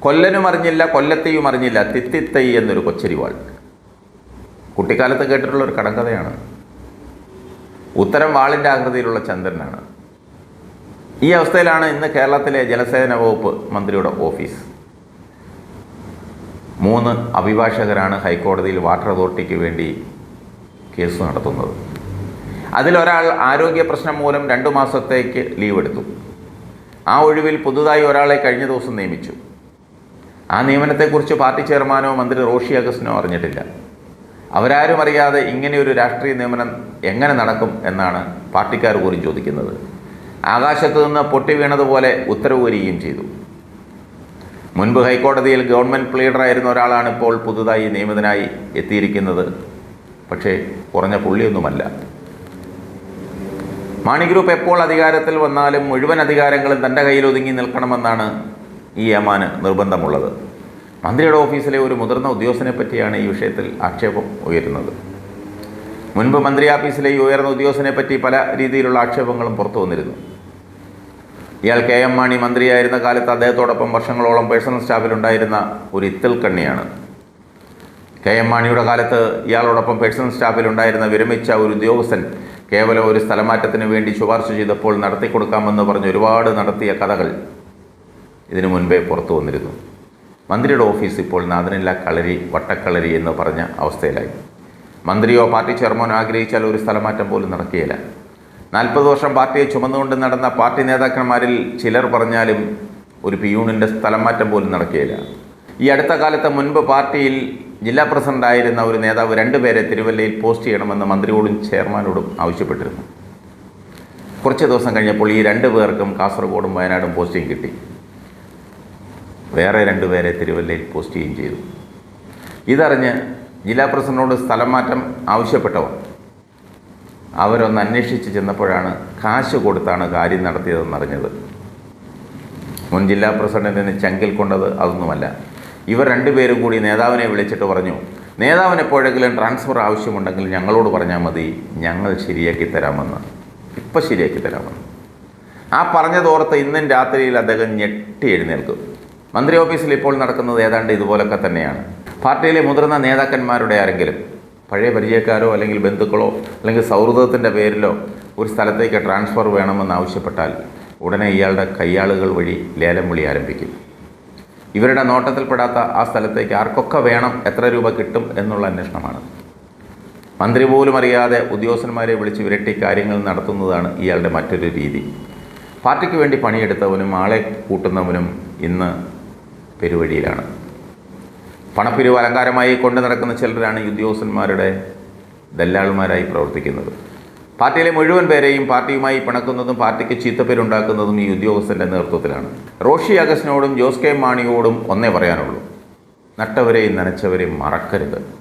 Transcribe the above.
കൊല്ലനും അറിഞ്ഞില്ല കൊല്ലത്തെയും അറിഞ്ഞില്ല. തിത്തിത്തൈ എന്നൊരു കൊച്ചരിവാൾ. കുട്ടിക്കാലത്ത് കേട്ടിട്ടുള്ള ഒരു കടങ്കഥയാണ്. ഉത്തരം വാളിന്റെ ആകൃതിയിലുള്ള ചന്ദ്രനാണ്. ഈ അവസ്ഥയിലാണ് ഇന്ന് കേരളത്തിലെ ജലസേന വകുപ്പ് മന്ത്രിയുടെ ഓഫീസ്. മൂന്ന് അഭിഭാഷകരാണ് ഹൈക്കോടതിയിൽ വാട്ടർ അതോറിറ്റിക്ക് വേണ്ടി കേസ് നടത്തുന്നത്. അതിലൊരാൾ ആരോഗ്യ പ്രശ്നം മൂലം രണ്ടു മാസത്തേക്ക് ലീവ് എടുത്തു. ആ ഒഴിവിൽ പുതുതായി ഒരാളെ കഴിഞ്ഞ ദിവസം നിയമിച്ചു. ആ നിയമനത്തെക്കുറിച്ച് പാർട്ടി ചെയർമാനോ മന്ത്രി റോഷി അഗസ്റ്റിനോ അറിഞ്ഞിട്ടില്ല. അവരാരും അറിയാതെ ഇങ്ങനെയൊരു രാഷ്ട്രീയ നിയമനം എങ്ങനെ നടക്കും എന്നാണ് പാർട്ടിക്കാർ പോലും ചോദിക്കുന്നത്. ആകാശത്ത് നിന്ന് പൊട്ടി വീണതുപോലെ ഉത്തരവ് വരികയും ചെയ്തു. മുൻപ് ഹൈക്കോടതിയിൽ ഗവൺമെന്റ് പ്ലീഡറായിരുന്ന ഒരാളാണ് ഇപ്പോൾ പുതുതായി നിയമിതനായി എത്തിയിരിക്കുന്നത്. പക്ഷേ കുറഞ്ഞ പുള്ളിയൊന്നുമല്ല. മാണി ഗ്രൂപ്പ് എപ്പോൾ അധികാരത്തിൽ വന്നാലും മുഴുവൻ അധികാരങ്ങളും തന്റെ കയ്യിൽ ഒതുങ്ങി നിൽക്കണമെന്നാണ് ഈ യമാന് നിർബന്ധമുള്ളത്. മന്ത്രിയുടെ ഓഫീസിലെ ഒരു മുതിർന്ന ഉദ്യോഗസ്ഥനെ പറ്റിയാണ് ഈ വിഷയത്തിൽ ആക്ഷേപം ഉയരുന്നത്. മുൻപ് മന്ത്രി ഓഫീസിലെ ഈ ഉയർന്ന ഉദ്യോഗസ്ഥനെ പറ്റി പല രീതിയിലുള്ള ആക്ഷേപങ്ങളും പുറത്തു വന്നിരുന്നു. ഇയാൾ കെ എം മാണി മന്ത്രിയായിരുന്ന കാലത്ത് അദ്ദേഹത്തോടൊപ്പം വർഷങ്ങളോളം പേഴ്സണൽ സ്റ്റാഫിലുണ്ടായിരുന്ന ഒരു ഇത്തൽ കണ്ണിയാണ്. കെ എം മാണിയുടെ കാലത്ത് ഇയാളോടൊപ്പം പേഴ്സണൽ സ്റ്റാഫിലുണ്ടായിരുന്ന വിരമിച്ച ഒരു ഉദ്യോഗസ്ഥൻ കേവലം ഒരു സ്ഥലമാറ്റത്തിന് വേണ്ടി ശുപാർശ ചെയ്തപ്പോൾ നടത്തിക്കൊടുക്കാമെന്ന് പറഞ്ഞ് ഒരുപാട് നടത്തിയ കഥകൾ ഇതിനു മുൻപേ പുറത്തു വന്നിരുന്നു. മന്ത്രിയുടെ ഓഫീസ് ഇപ്പോൾ നാദനില്ല കളരി വട്ടക്കളരി എന്ന് പറഞ്ഞ അവസ്ഥയിലായി. മന്ത്രിയോ പാർട്ടി ചെയർമാനോ ആഗ്രഹിച്ചാൽ ഒരു സ്ഥലമാറ്റം പോലും നടക്കുകയില്ല. നാൽപ്പത് വർഷം പാർട്ടിയെ ചുമന്നുകൊണ്ട് നടന്ന പാർട്ടി നേതാക്കന്മാരിൽ ചിലർ പറഞ്ഞാലും ഒരു പിയൂണിന്റെ സ്ഥലം മാറ്റം പോലും നടക്കുകയില്ല. ഈ അടുത്ത കാലത്ത് മുൻപ് പാർട്ടിയിൽ ജില്ലാ പ്രസിഡന്റായിരുന്ന ഒരു നേതാവ് രണ്ടുപേരെ തിരുവല്ലയിൽ പോസ്റ്റ് ചെയ്യണമെന്ന് മന്ത്രിയോടും ചെയർമാനോടും ആവശ്യപ്പെട്ടിരുന്നു. കുറച്ച് ദിവസം കഴിഞ്ഞപ്പോൾ ഈ രണ്ട് പേർക്കും കാസർഗോഡും വയനാടും പോസ്റ്റിംഗ് കിട്ടി. വേറെ രണ്ടുപേരെ തിരുവല്ലയിൽ പോസ്റ്റ് ചെയ്യുകയും ചെയ്തു. ഇതറിഞ്ഞ് ജില്ലാ പ്രസിഡന്റിനോട് സ്ഥലം മാറ്റം ആവശ്യപ്പെട്ടവർ അവരൊന്ന് അന്വേഷിച്ച് ചെന്നപ്പോഴാണ് കാശ് കൊടുത്താണ് കാര്യം നടത്തിയതെന്നറിഞ്ഞത് മുൻ ജില്ലാ പ്രസിഡന്റിന് ചങ്കിൽ കൊണ്ടത് അതൊന്നുമല്ല. ഇവർ രണ്ടുപേരും കൂടി നേതാവിനെ വിളിച്ചിട്ട് പറഞ്ഞു നേതാവിന് എപ്പോഴെങ്കിലും ട്രാൻസ്ഫർ ആവശ്യമുണ്ടെങ്കിൽ ഞങ്ങളോട് പറഞ്ഞാൽ മതി. ഞങ്ങൾ ശരിയാക്കി തരാമെന്ന്. ഇപ്പം ശരിയാക്കി തരാമെന്ന്. ആ പറഞ്ഞതോർത്ത് ഇന്നും രാത്രിയിൽ അദ്ദേഹം ഞെട്ടി എഴുന്നേൽക്കും. മന്ത്രി ഓഫീസിൽ ഇപ്പോൾ നടക്കുന്നത് ഏതാണ്ട് ഇതുപോലൊക്കെ തന്നെയാണ്. പാർട്ടിയിലെ മുതിർന്ന നേതാക്കന്മാരുടെ ആരെങ്കിലും പഴയ പരിചയക്കാരോ അല്ലെങ്കിൽ ബന്ധുക്കളോ അല്ലെങ്കിൽ സൗഹൃദത്തിന്റെ പേരിലോ ഒരു സ്ഥലത്തേക്ക് ട്രാൻസ്ഫർ വേണമെന്ന് ആവശ്യപ്പെട്ടാൽ ഉടനെ ഇയാളുടെ കയ്യാളുകൾ വഴി ലേലം വിളി ആരംഭിക്കും. ഇവരുടെ നോട്ടത്തിൽപ്പെടാത്ത ആ സ്ഥലത്തേക്ക് ആർക്കൊക്കെ വേണം എത്ര രൂപ കിട്ടും എന്നുള്ള അന്വേഷണമാണ്. മന്ത്രി പോലും അറിയാതെ ഉദ്യോഗസ്ഥന്മാരെ വിളിച്ച് വിരട്ടി കാര്യങ്ങൾ നടത്തുന്നതാണ് ഇയാളുടെ മറ്റൊരു രീതി. പാർട്ടിക്ക് വേണ്ടി പണിയെടുത്തവനും ആളെ കൂട്ടുന്നവനും ഇന്ന് പെരുവഴിയിലാണ്. പണപ്പിരിവ് അലങ്കാരമായി കൊണ്ടു നടക്കുന്ന ചിലരാണ് ഉദ്യോഗസ്ഥന്മാരുടെ ദല്ലാൾമാരായി പ്രവർത്തിക്കുന്നത്. പാർട്ടിയിലെ മുഴുവൻ പേരെയും പാർട്ടിയുമായി പിണക്കുന്നതും പാർട്ടിക്ക് ചീത്തപ്പേരുണ്ടാക്കുന്നതും ഈ ഉദ്യോഗസ്ഥന്റെ നേതൃത്വത്തിലാണ്. റോഷി അഗസ്റ്റിനോടും ജോസ് കെ മാണിയോടും ഒന്നേ പറയാനുള്ളൂ. നട്ടവരെയും നനച്ചവരെയും മറക്കരുത്.